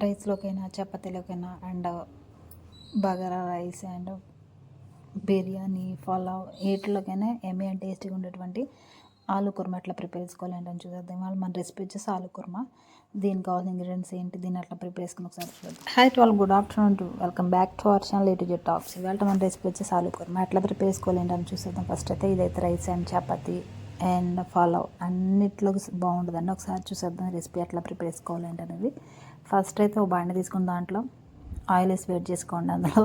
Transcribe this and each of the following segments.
రైస్లోకైనా చపాతీలోకైనా and bagara rice and biryani pulao వీటిలోకైనా ఏమీ and టేస్టీగా ఉండేటువంటి ఆలు కుర్మా ఎట్లా ప్రిపేర్ చేసుకోవాలి అని చూసేద్దాం. వాళ్ళు మన రెసిపీ వచ్చేసి ఆలు కుర్మా. దీనికి కావాల్సిన ఇంగ్రీడియంట్స్ ఏంటి? దీన్ని అట్లా ప్రిపేర్ చేసుకుని ఒకసారి చూద్దాం. Hi to all good afternoon to welcome back to our channel A to Z tops ఇవాళ మన రెసిపీ వచ్చేసి ఆలు కుర్మా. ఎట్లా ప్రిపేర్ చేసుకోవాలి ఏంటని చూసేద్దాం. ఫస్ట్ అయితే ఇదైతే రైస్ అండ్ చపాతీ. అండ్ ఫాలో అన్నిట్లో బాగుంటుందండి ఒకసారి చూసేద్దాం రెసిపీ ఎట్లా ప్రిపేర్ చేసుకోవాలి అనేది. ఫస్ట్ అయితే ఒక బండి తీసుకుని దాంట్లో ఆయిల్ వేసి వేడి చేసుకోండి అందులో.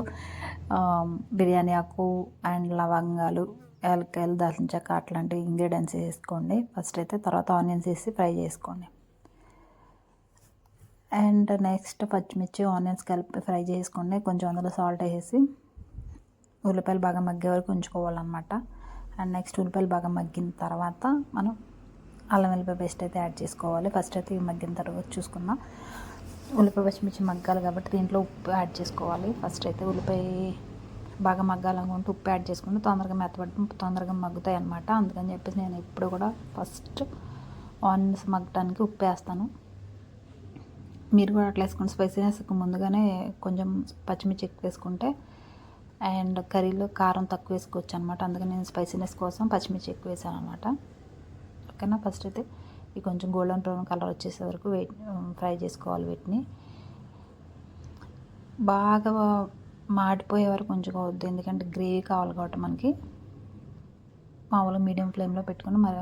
బిర్యానీ ఆకు అండ్ లవంగాలు యాలకాయలు దాల్చిన చెక్క అట్లాంటి ఇంగ్రీడియంట్స్ వేసుకోండి. ఫస్ట్ అయితే తర్వాత ఆనియన్స్ వేసి ఫ్రై చేసుకోండి. అండ్ నెక్స్ట్ పచ్చిమిర్చి ఆనియన్స్ కలిపి ఫ్రై చేసుకోండి. కొంచెం అందులో సాల్ట్ వేసి ఉల్లిపాయలు బాగా మగ్గే వరకు ఉంచుకోవాలన్నమాట. అండ్ నెక్స్ట్ ఉల్లిపాయలు బాగా మగ్గిన తర్వాత మనం అల్లం వెల్లిపాయ పేస్ట్ అయితే యాడ్ చేసుకోవాలి. ఫస్ట్ అయితే ఇవి మగ్గిన తర్వాత చూసుకుందాం. ఉల్లిపాయ పచ్చిమిర్చి మగ్గాలి కాబట్టి దీంట్లో ఉప్పు యాడ్ చేసుకోవాలి. ఫస్ట్ అయితే ఉల్లిపాయ బాగా మగ్గాలనుకుంటే ఉప్పు యాడ్ చేసుకుంటే తొందరగా మెత్తపడటం తొందరగా మగ్గుతాయి అనమాట అందుకని చెప్పేసి నేను ఎప్పుడు కూడా ఫస్ట్ ఆనియన్స్ మగ్గడానికి ఉప్పు వేస్తాను. మీరు కూడా అట్లా వేసుకుని స్పైసీనెస్ ముందుగానే కొంచెం పచ్చిమిర్చి ఎక్కువ వేసుకుంటే అండ్ కర్రీలో కారం తక్కువ వేసుకోవచ్చు అనమాట అందుకని నేను స్పైసీనెస్ కోసం పచ్చిమిర్చి ఎక్కువ వేసాను అనమాట ఓకేనా? ఫస్ట్ అయితే ఇవి కొంచెం గోల్డెన్ బ్రౌన్ కలర్ వచ్చేసే వరకు వెయిట్ ఫ్రై చేసుకోవాలి వీటిని. బాగా మాడిపోయే వరకు కొంచెం అవుద్ది ఎందుకంటే గ్రేవీ కావాలి కాబట్టి మనకి. మామూలుగా మీడియం ఫ్లేమ్లో పెట్టుకుని మరి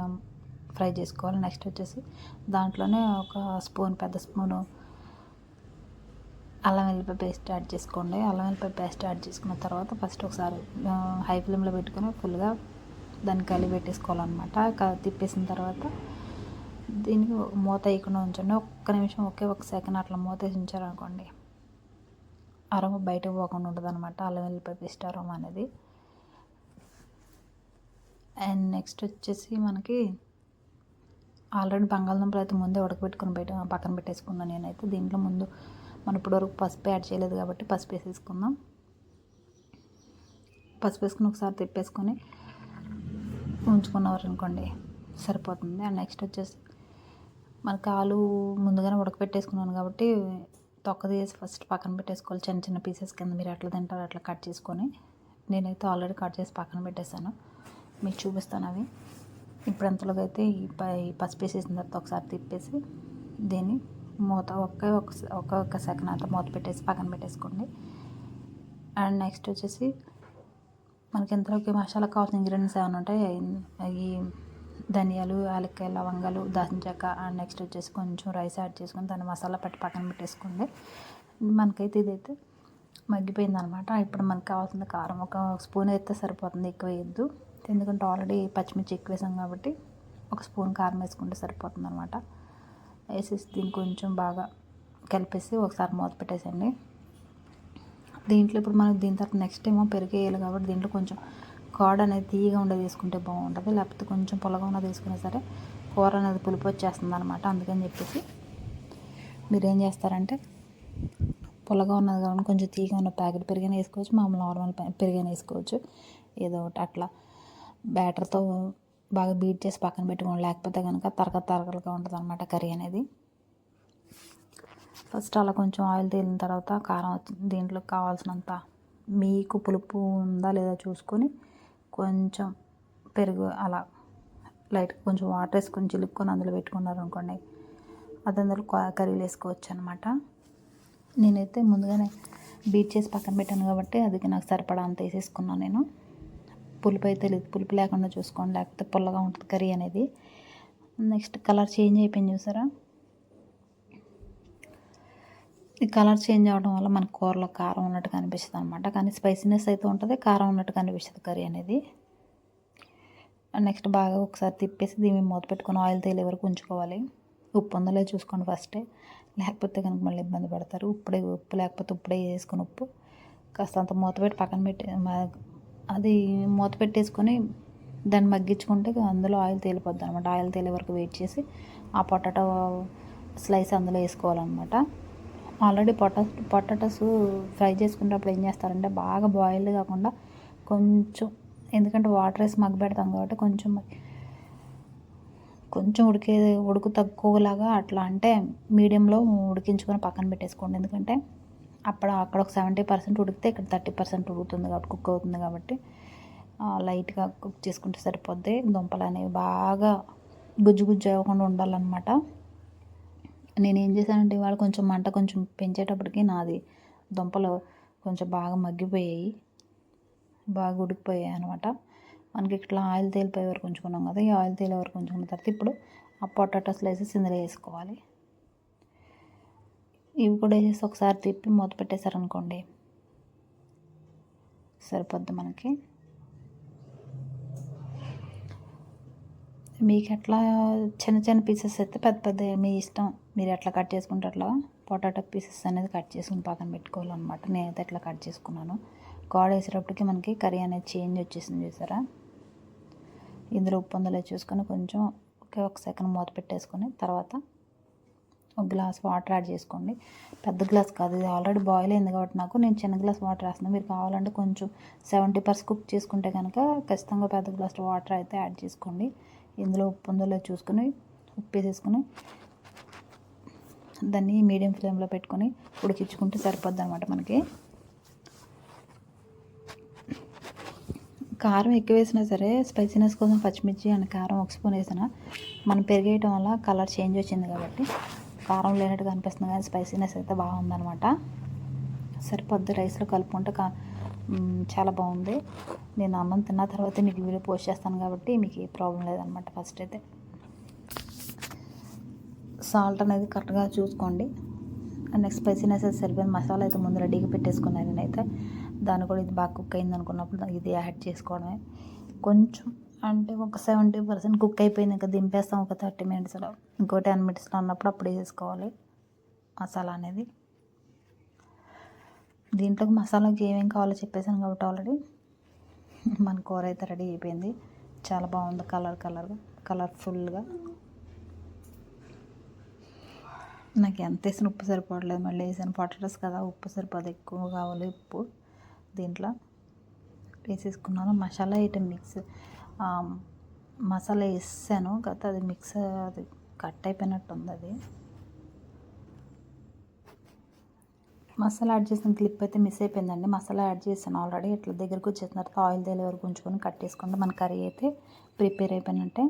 ఫ్రై చేసుకోవాలి. నెక్స్ట్ వచ్చేసి దాంట్లోనే ఒక స్పూన్ పెద్ద స్పూను అల్లం వెల్లిపాయ పేస్ట్ యాడ్ చేసుకోండి. అల్లం వెల్లిపాయ పేస్ట్ యాడ్ చేసుకున్న తర్వాత ఫస్ట్ ఒకసారి హై ఫ్లేమ్లో పెట్టుకొని ఫుల్గా దాన్ని కలిపి పెట్టేసుకోవాలన్నమాట. క- తిప్పేసిన తర్వాత దీనికి మూత వేయకుండా ఉంచండి. ఒక్క నిమిషం ఒకే ఒక సెకండ్ అట్లా మూత వేసి ఉంచారనుకోండి అరవ బయటకు పోకుండా ఉంటుంది అనమాట అల్లం వెల్లిపాయ పేస్ట్ అరమ అనేది. అండ్ నెక్స్ట్ వచ్చేసి మనకి ఆల్రెడీ బంగాళదుంపలు అయితే ముందే ఉడకబెట్టుకుని బయట పక్కన పెట్టేసుకున్నాను నేనైతే. దీంట్లో ముందు మనం ఇప్పటివరకు పసుపు యాడ్ చేయలేదు కాబట్టి పసుపు వేసేసుకుందాం. పసుపు వేసుకుని ఒకసారి తిప్పేసుకొని ఉంచుకున్నవారు అనుకోండి సరిపోతుంది. అండ్ నెక్స్ట్ వచ్చేసి మనకు ఆలు ముందుగానే ఉడకపెట్టేసుకున్నాను కాబట్టి తొక్క తీసి ఫస్ట్ పక్కన పెట్టేసుకోవాలి. చిన్న చిన్న పీసెస్ కింద మీరు ఎట్లా తింటారో అట్లా కట్ చేసుకొని నేనైతే ఆల్రెడీ కట్ చేసి పక్కన పెట్టేశాను. మీకు చూపిస్తాను అవి. ఇప్పుడు అంతలోకి అయితే ఈ ప ఈ పసుపు వేసేసిన తర్వాత ఒకసారి తిప్పేసి దీన్ని మూత ఒకే ఒక ఒక్క సెకండ్ అంతా మూత పెట్టేసి పక్కన పెట్టేసుకోండి. అండ్ నెక్స్ట్ వచ్చేసి మనకి ఇంతలోకి మసాలా కావాల్సిన ఇంగ్రీడియంట్స్ ఏమైనా ఉంటాయి? ఈ ధనియాలు యాలక్కాయ లవంగాలు దాల్చిన చెక్క అండ్ నెక్స్ట్ వచ్చేసి కొంచెం రైస్ యాడ్ చేసుకొని దాన్ని మసాలా పెట్టి పక్కన పెట్టేసుకోండి. మనకైతే ఇదైతే మగ్గిపోయింది అనమాట ఇప్పుడు మనకు కావాల్సిన కారం. ఒక స్పూన్ అయితే సరిపోతుంది ఎక్కువ వేయద్దు. ఎందుకంటే ఆల్రెడీ పచ్చిమిర్చి ఎక్కువ వేసాం కాబట్టి ఒక స్పూన్ కారం వేసుకుంటే సరిపోతుంది అనమాట వేసేసి దీన్ని కొంచెం బాగా కలిపేసి ఒకసారి మూత పెట్టేసండి దీంట్లో ఇప్పుడు మనకి దీని తర్వాత నెక్స్ట్ ఏమో పెరిగేయాలి కాబట్టి దీంట్లో కొంచెం కాడ అనేది తీయగా ఉండేది తీసుకుంటే బాగుంటుంది. లేకపోతే కొంచెం పొలగా ఉన్నది తీసుకున్నా సరే కూర అనేది పులుపు వచ్చేస్తుంది అనమాట అందుకని చెప్పేసి మీరు ఏం చేస్తారంటే పొలగా ఉన్నది కాబట్టి కొంచెం తీగా ఉన్న ప్యాకెట్ పెరిగిన వేసుకోవచ్చు. మామూలు నార్మల్ పెరిగిన వేసుకోవచ్చు. ఏదో ఒకటి అట్లా బ్యాటర్తో బాగా బీట్ చేసి పక్కన పెట్టుకోండి. లేకపోతే కనుక తరగ తరగలుగా ఉంటుంది అనమాట కర్రీ అనేది. ఫస్ట్ అలా కొంచెం ఆయిల్ తేలిన తర్వాత కారం దీంట్లో కావాల్సినంత మీకు పులుపు ఉందా లేదా చూసుకొని కొంచెం పెరుగు అలా లైట్ కొంచెం వాటర్ వేసుకొని చిలుక్కొని అందులో పెట్టుకున్నారు అనుకోండి అది అందులో కర్రీలు వేసుకోవచ్చు అనమాట నేనైతే ముందుగానే బీట్ చేసి పక్కన పెట్టాను కాబట్టి అది నాకు సరిపడా అంత వేసేసుకున్నాను నేను. పులుపు అయితే లేదు. పులుపు లేకుండా చూసుకోండి. లేకపోతే పుల్లగా ఉంటుంది కర్రీ అనేది. నెక్స్ట్ కలర్ చేంజ్ అయిపోయింది చూసారా? ఈ కలర్ చేంజ్ అవ్వడం వల్ల మన కూరలో కారం ఉన్నట్టు కనిపిస్తుంది అనమాట కానీ స్పైసీనెస్ అయితే ఉంటుంది కారం ఉన్నట్టు కనిపిస్తుంది కర్రీ అనేది. నెక్స్ట్ బాగా ఒకసారి తిప్పేసి దీన్ని మూత పెట్టుకొని ఆయిల్ తేలే వరకు ఉంచుకోవాలి. ఉప్పు ఉందలే చూసుకోండి ఫస్టే లేకపోతే కనుక మళ్ళీ ఇబ్బంది పడతారు. ఇప్పుడే ఉప్పు లేకపోతే ఇప్పుడే వేసుకుని ఉప్పు. కాస్త అంత మూత పెట్టి పక్కన పెట్టి అది మూత పెట్టేసుకొని దాన్ని మగ్గించుకుంటే అందులో ఆయిల్ తేలిపోద్ది అనమాట ఆయిల్ తేలే వరకు వెయిట్ చేసి ఆ పొటాటో స్లైస్ అందులో వేసుకోవాలన్నమాట. ఆల్రెడీ పొటా పొటాటోస్ ఫ్రై చేసుకునేటప్పుడు ఏం చేస్తారంటే బాగా బాయిల్డ్ కాకుండా కొంచెం ఎందుకంటే వాటర్ వేసి మగ్గబెడతాం కాబట్టి కొంచెం కొంచెం ఉడికే ఉడుకు తక్కువలాగా అట్లా అంటే మీడియంలో ఉడికించుకొని పక్కన పెట్టేసుకోండి. ఎందుకంటే అప్పుడు అక్కడ ఒక సెవెంటీ పర్సెంట్ ఉడికితే ఇక్కడ థర్టీ పర్సెంట్ ఉడుకుతుంది కాబట్టి కుక్ అవుతుంది కాబట్టి లైట్గా కుక్ చేసుకుంటే సరిపోద్ది. దుంపలు అనేవి బాగా గుజ్జు గుజ్జు అవ్వకుండా ఉండాలన్నమాట. నేను ఏం చేశానంటే ఇవాళ కొంచెం మంట కొంచెం పెంచేటప్పటికి నాది దుంపలు కొంచెం బాగా మగ్గిపోయాయి. బాగా ఉడికిపోయాయి అనమాట మనకి ఇట్లా ఆయిల్ తేలిపోయే వరకు ఉంచుకున్నాం కదా ఈ ఆయిల్ తేలే వరకు ఉంచుకున్న తర్వాత ఇప్పుడు ఆ పొటాటో స్లైసెస్ ఇందులో వేసుకోవాలి. ఇవి కూడా వేసేసి ఒకసారి తిప్పి మూత పెట్టేశారనుకోండి. సరిపోద్ది మనకి. మీకు ఎట్లా చిన్న చిన్న పీసెస్ అయితే పెద్ద పెద్ద మీ ఇష్టం. మీరు ఎట్లా కట్ చేసుకుంటే అట్లా పొటాటో పీసెస్ అనేది కట్ చేసుకుని పక్కన పెట్టుకోవాలన్నమాట. నేనైతే ఎట్లా కట్ చేసుకున్నాను. కాడ్ వేసేటప్పటికి మనకి కర్రీ అనేది చేంజ్ వచ్చేసింది చూసారా? ఇందులో ఉప్పు అందులో చూసుకొని కొంచెం ఒకే ఒక సెకండ్ మూత పెట్టేసుకొని తర్వాత ఒక గ్లాస్ వాటర్ యాడ్ చేసుకోండి. పెద్ద గ్లాస్ కాదు ఇది ఆల్రెడీ బాయిల్ అయింది కాబట్టి నాకు నేను చిన్న గ్లాస్ వాటర్ వేస్తున్నాను. మీరు కావాలంటే కొంచెం సెవెంటీ పర్సెంట్ కుక్ చేసుకుంటే కనుక ఖచ్చితంగా పెద్ద గ్లాస్ వాటర్ అయితే యాడ్ చేసుకోండి. ఇందులో ఉప్పు ఉందో చూసుకుని చూసుకొని ఉప్పు వేసేసుకుని దాన్ని మీడియం ఫ్లేమ్లో పెట్టుకొని ఉడికించుకుంటే సరిపోద్ది అనమాట మనకి. కారం ఎక్కువ వేసినా సరే స్పైసీనెస్ కోసం పచ్చిమిర్చి అండ్ కారం ఒక స్పూన్ వేసిన మనం పెరిగేయటం వల్ల కలర్ చేంజ్ వచ్చింది కాబట్టి కారం లేనట్టుగా అనిపిస్తుంది కానీ స్పైసీనెస్ అయితే బాగుందనమాట సరిపోద్ది రైస్లో కలుపుకుంటే కా చాలా బాగుంది. నేను అన్నం తిన్న తర్వాత మీకు వీడియో పోస్ట్ చేస్తాను కాబట్టి మీకు ఏ ప్రాబ్లం లేదనమాట ఫస్ట్ అయితే. సాల్ట్ అనేది కరెక్ట్గా చూసుకోండి. నెక్స్ట్ స్పైసీనెస్ అయితే సరిపోయింది. మసాలా అయితే ముందు రెడీగా పెట్టేసుకున్నాను నేనైతే. దాన్ని కూడా ఇది బాగా కుక్ అయింది అనుకున్నప్పుడు ఇది యాడ్ చేసుకోవడమే. కొంచెం అంటే ఒక సెవెంటీ పర్సెంట్ కుక్ అయిపోయింది ఇంకా దింపేస్తాం ఒక థర్టీ మినిట్స్లో ఇంకో టెన్ మినిట్స్లో ఉన్నప్పుడు అప్పుడు వేసుకోవాలి మసాలా అనేది. దీంట్లోకి మసాలాకి ఏమేమి కావాలో చెప్పేసాను కాబట్టి ఆల్రెడీ మన కూర అయితే రెడీ అయిపోయింది. చాలా బాగుంది కలర్ కలర్గా కలర్ఫుల్గా నాకు ఎంత వేసిన ఉప్పు సరిపోవట్లేదు. మళ్ళీ వేసాను పొటాటోస్ కదా ఉప్పు సరిపోదు. ఎక్కువ కావాలి ఉప్పు. దీంట్లో వేసేసుకున్నాను. మసాలా ఐటమ్ మిక్స్ మసాలా వేసాను. కాకపోతే అది మిక్స్ అది కట్ అయిపోయినట్టు ఉంది అది. మసాలా యాడ్ చేసిన క్లిప్ అయితే మిస్ అయిపోయిందండి. మసాలా యాడ్ చేశాను ఆల్రెడీ. ఇట్లా దగ్గరకు వచ్చేసిన తర్వాత ఆయిల్ తేలే వరకు ఉంచుకొని కట్టేసుకుంటే మన కర్రీ అయితే ప్రిపేర్ అయిపోయినట్టే.